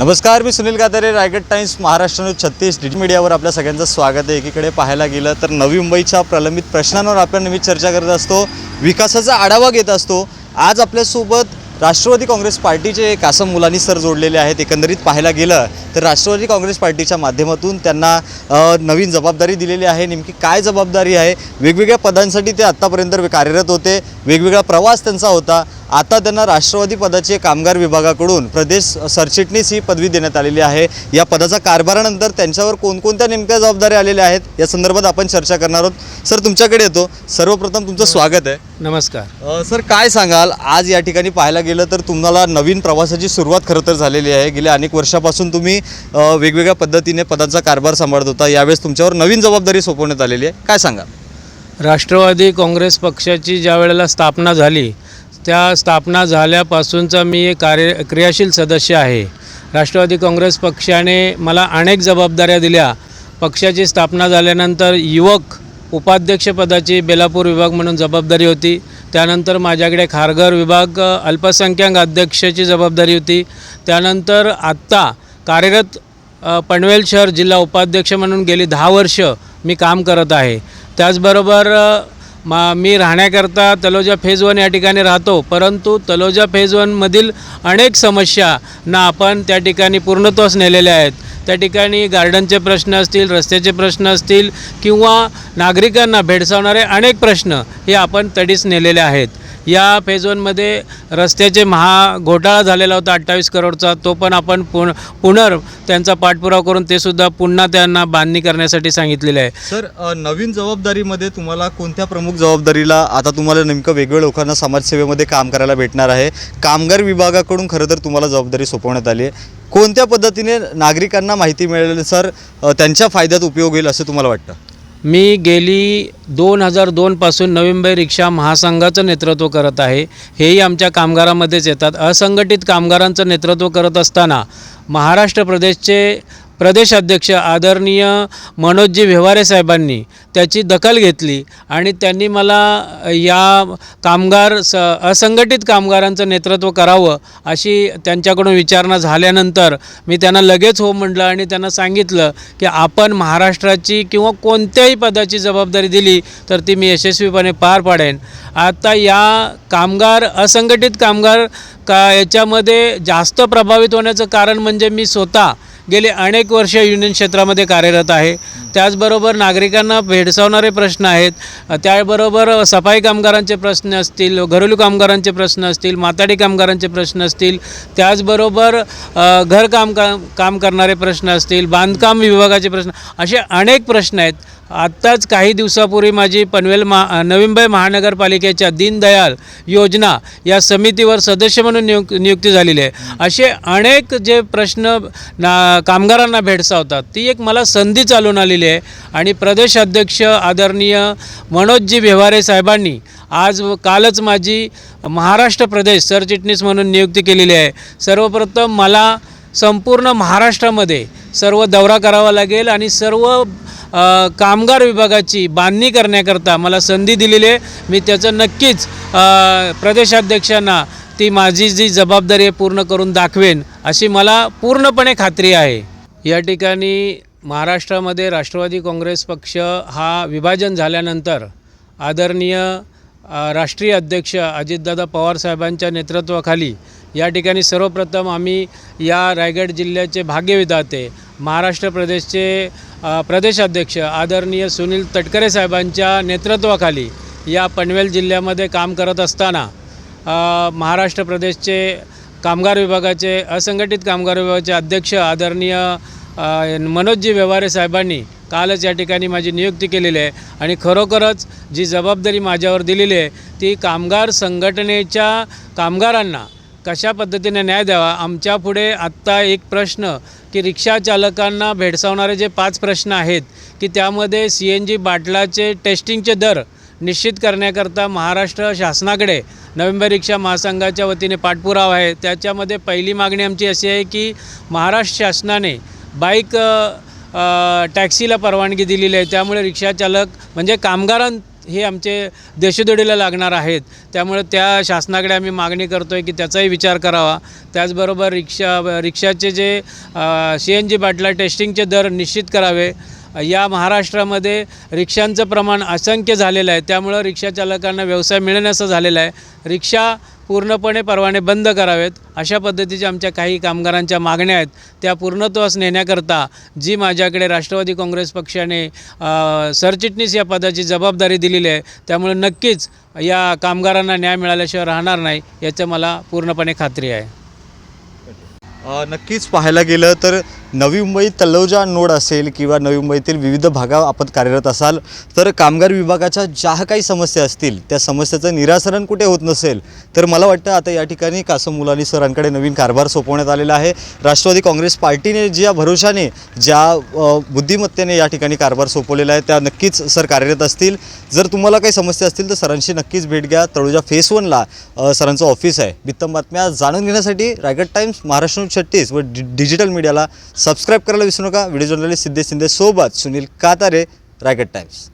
नमस्कार मी Sunil Katare Raigad times Maharashtra news छत्तीस. डी मीडियावर आपल्या सगळ्यांचं स्वागत आहे. एकीकडे पाहायला गेलं तर नवी मुंबईच्या प्रलंबित प्रश्नांवर आपण नेहमी चर्चा करत असतो. विकासाचा आढावा घेत असतो. आज आपल्यासोबत राष्ट्रवादी काँग्रेस पार्टीचे कासम मुलानी सर जोडलेले आहेत. एकंदरीत पाहायला गेलं तर राष्ट्रवादी काँग्रेस पार्टीच्या माध्यमातून त्यांना नवीन जबाबदारी दिलेली आहे. नेमकी काय जबाबदारी आहे? वेगवेगळ्या पदांसाठी ते आत्तापर्यंत कार्यरत होते. वेगवेगळा प्रवास त्यांचा होता. आता त्यांना राष्ट्रवादी पदाचे कामगार विभागाकडून प्रदेश सरचिटणीस ही पदवी देण्यात आलेली आहे. या पदाचा कारभारानंतर त्यांच्यावर कोणकोणत्या नेमक्या जबाबदाऱ्या आलेल्या आहेत या संदर्भात आपण चर्चा करणार आहोत. सर तुमच्याकडे येतो. सर्वप्रथम तुमचं स्वागत आहे. नमस्कार. सर काय सांगाल? आज या ठिकाणी पाहायला गेलं तर तुम्हाला नवीन प्रवासाची सुरुवात खरं तर झालेली आहे. गेल्या अनेक वर्षापासून तुम्ही वेगवेगळ्या पद्धतीने पदांचा कारभार सांभाळत होता. यावेळेस तुमच्यावर नवीन जबाबदारी सोपवण्यात आलेली आहे. काय सांगाल? राष्ट्रवादी काँग्रेस पक्षाची ज्या वेळेला स्थापना झाली त्या स्थापना झाल्यापासूनचा मी एक कार्य क्रियाशील सदस्य आहे. राष्ट्रवादी काँग्रेस पक्षाने मला अनेक जबाबदाऱ्या दिल्या. पक्षाची स्थापना झाल्यानंतर युवक उपाध्यक्षपदाची बेलापूर विभाग म्हणून जबाबदारी होती. त्यानंतर माझ्याकडे खारघर विभाग अल्पसंख्याक अध्यक्षाची जबाबदारी होती. त्यानंतर आत्ता कार्यरत पनवेल शहर जिल्हा उपाध्यक्ष म्हणून गेली दहा वर्ष मी काम करत आहे. त्याचबरोबर मा मी राहण्याकरता तलोजा फेज वन या ठिकाणी राहतो परंतु तलोजा फेज वनमधील अनेक समस्या ना आपण त्या ठिकाणी पूर्णत्वास नेलेल्या आहेत. त्या ठिकाणी गार्डनचे प्रश्न असतील रस्त्याचे प्रश्न असतील किंवा नागरिकांना भेडसावणारे अनेक प्रश्न हे आपण तडीस नेलेले आहेत. या फेज वनमध्ये रस्त्याचे महा घोटाळा झालेला होता अठ्ठावीस करोडचा. तो पण आपण पुन पुनर त्यांचा पाठपुरावा करून ते सुद्धा पुन्हा त्यांना बांधणी करण्यासाठी सांगितलेले आहे. सर नवीन जबाबदारीमध्ये तुम्हाला कोणत्या प्रमुख जबाबदारीला आता तुम्हाला नेमकं वेगवेगळ्या लोकांना समाजसेवेमध्ये काम करायला भेटणार आहे? कामगार विभागाकडून खरं तर तुम्हाला जबाबदारी सोपवण्यात आली आहे. कोणत्या पद्धतीने नागरिकांना माहिती मिळेल सर? त्यांच्या फायद्यात उपयोग होईल असं तुम्हाला वाटतं? मी गेली दोन हजार दोनपासून नवी मुंबई रिक्षा महासंघाचं नेतृत्व करत आहे. हेही आमच्या कामगारामध्येच येतात. असंघटित कामगारांचं नेतृत्व करत असताना महाराष्ट्र प्रदेशचे प्रदेश अध्यक्ष आदरणीय मनोजजी व्यवहारे साहेबांनी त्याची दखल घेतली आणि त्यांनी मला या कामगार स असंघटित कामगारांचं नेतृत्व करावं अशी त्यांच्याकडून विचारणा झाल्यानंतर मी त्यांना लगेच हो म्हटलं आणि त्यांना सांगितलं की आपण महाराष्ट्राची किंवा कोणत्याही पदाची जबाबदारी दिली तर ती मी यशस्वीपणे पार पाडेन. आता या कामगार असंघटित कामगार का याच्यामध्ये जास्त प्रभावित होण्याचं कारण म्हणजे मी स्वतः गेले अनेक वर्ष युनियन क्षेत्रामध्ये कार्यरत आहे. त्याचबरोबर नागरिकांना भेडसावणारे प्रश्न आहेत. त्याबरोबर सफाई कामगारांचे प्रश्न असतील घरेलू कामगारांचे प्रश्न असतील माताडी कामगारांचे प्रश्न असतील त्याचबरोबर घर घरकाम का काम करणारे प्रश्न असतील बांधकाम विभागाचे प्रश्न असे अनेक प्रश्न आहेत. आत्ताच काही दिवसापूर्वी माझी पनवेल महा नवी मुंबई महानगरपालिकेच्या दीनदयाल योजना या समितीवर सदस्य म्हणून नियुक नियुक्ती झालेली आहे. असे अनेक जे प्रश्न ना कामगारांना भेडसावतात ती एक मला संधी चालून आलेली आहे. आणि प्रदेश अध्यक्ष आदरणीय मनोजजी व्यवहारे साहेबांनी आज कालच माझी महाराष्ट्र प्रदेश सरचिटणीस म्हणून नियुक्ती केलेली आहे. सर्वप्रथम मला संपूर्ण महाराष्ट्रामध्ये सर्व दौरा करावा लागेल आणि सर्व कामगार विभागाची बांधणी करण्याकरता मला संधी दिलेली आहे. मी त्याचं नक्कीच प्रदेशाध्यक्षांना ती माझी जी जबाबदारी आहे पूर्ण करून दाखवेन अशी मला पूर्णपणे खात्री आहे. या ठिकाणी महाराष्ट्रामध्ये राष्ट्रवादी काँग्रेस पक्ष हा विभाजन झाल्यानंतर आदरणीय राष्ट्रीय अध्यक्ष अजितदादा पवार साहेबांच्या नेतृत्वाखाली या ठिकाणी सर्वप्रथम आम्ही या रायगड जिल्ह्याचे भाग्यविधाते महाराष्ट्र प्रदेशचे प्रदेशाध्यक्ष आदरणीय सुनील तटकरे साहेबांच्या नेतृत्वाखाली या पनवेल जिल्ह्यामध्ये काम करत असताना महाराष्ट्र प्रदेशचे कामगार विभागाचे असंघटित कामगार विभागाचे अध्यक्ष आदरणीय मनोजजी व्यवहारे साहेबांनी कालच या ठिकाणी माझी नियुक्ती केलेली आहे. आणि खरोखरच जी जबाबदारी माझ्यावर दिलेली आहे ती कामगार संघटनेच्या कामगारांना कशा पद्धतीने न्याय द्यावा आमच्या पुढे आत्ता एक प्रश्न की रिक्षा चालकांना भेडसावणारे जे पाच प्रश्न आहेत की त्यामध्ये सी एन जी बाटलाचे टेस्टिंगचे दर निश्चित करण्याकरता महाराष्ट्र शासनाकडे नोव्हेंबर रिक्षा महासंघाच्या वतीने पाठपुरावा आहे. त्याच्यामध्ये पहिली मागणी आमची अशी आहे की महाराष्ट्र शासनाने बाईक टॅक्सीला परवानगी दिलेली आहे. त्यामुळे रिक्षाचालक म्हणजे कामगारां हे आमचे देशोधडीला लागणार आहेत. त्यामुळे त्या शासनाकडे आम्ही मागणी करतो आहे की त्याचाही विचार करावा. त्याचबरोबर रिक्षा रिक्षाचे जे सी एन जी बाटला टेस्टिंगचे दर निश्चित करावे. या महाराष्ट्रामध्ये रिक्षांचं प्रमाण असंख्य झालेलं आहे. त्यामुळं रिक्षाचालकांना व्यवसाय मिळण्याचं झालेलं आहे. रिक्षा पूर्णपणे परवाने बंद करावेत. अशा पद्धतीच्या आमच्या काही कामगारांच्या मागण्या आहेत. त्या पूर्णत्वास नेण्याकरता जी माझ्याकडे राष्ट्रवादी काँग्रेस पक्षाने सरचिटणीस या पदाची जबाबदारी दिलेली आहे त्यामुळे नक्कीच या कामगारांना न्याय मिळाल्याशिवाय राहणार नाही याचं मला पूर्णपणे खात्री आहे. नक्कीच पाहायला गेलं तर नवी मुंबई तल्लौजा नोड असेल किंवा नवी मुंबईतील विविध भागात आपण कार्यरत असाल तर कामगार विभागाच्या ज्या काही समस्या असतील त्या समस्याचं निरासरण कुठे होत नसेल तर मला वाटतं आता या ठिकाणी कासम मुलानी सरांकडे नवीन कारभार सोपवण्यात आलेला आहे. राष्ट्रवादी काँग्रेस पार्टीने ज्या भरोशाने ज्या बुद्धिमत्तेने या ठिकाणी कारभार सोपवलेला आहे त्या नक्कीच सर कार्यरत असतील. जर तुम्हाला काही समस्या असतील तर सरांशी नक्कीच भेट घ्या. तळुजा फेस वनला सरांचं ऑफिस आहे. वित्तम बातम्या जाणून घेण्यासाठी रायगड टाइम्स महाराष्ट्र छत्तीस व डि डिजिटल मीडियाला सबस्क्राईब करायला विसरू नका. व्हिडिओ जर्नलिस्ट सिद्धेश शिंदे सोबत सुनील कातारे रायगड टाइम्स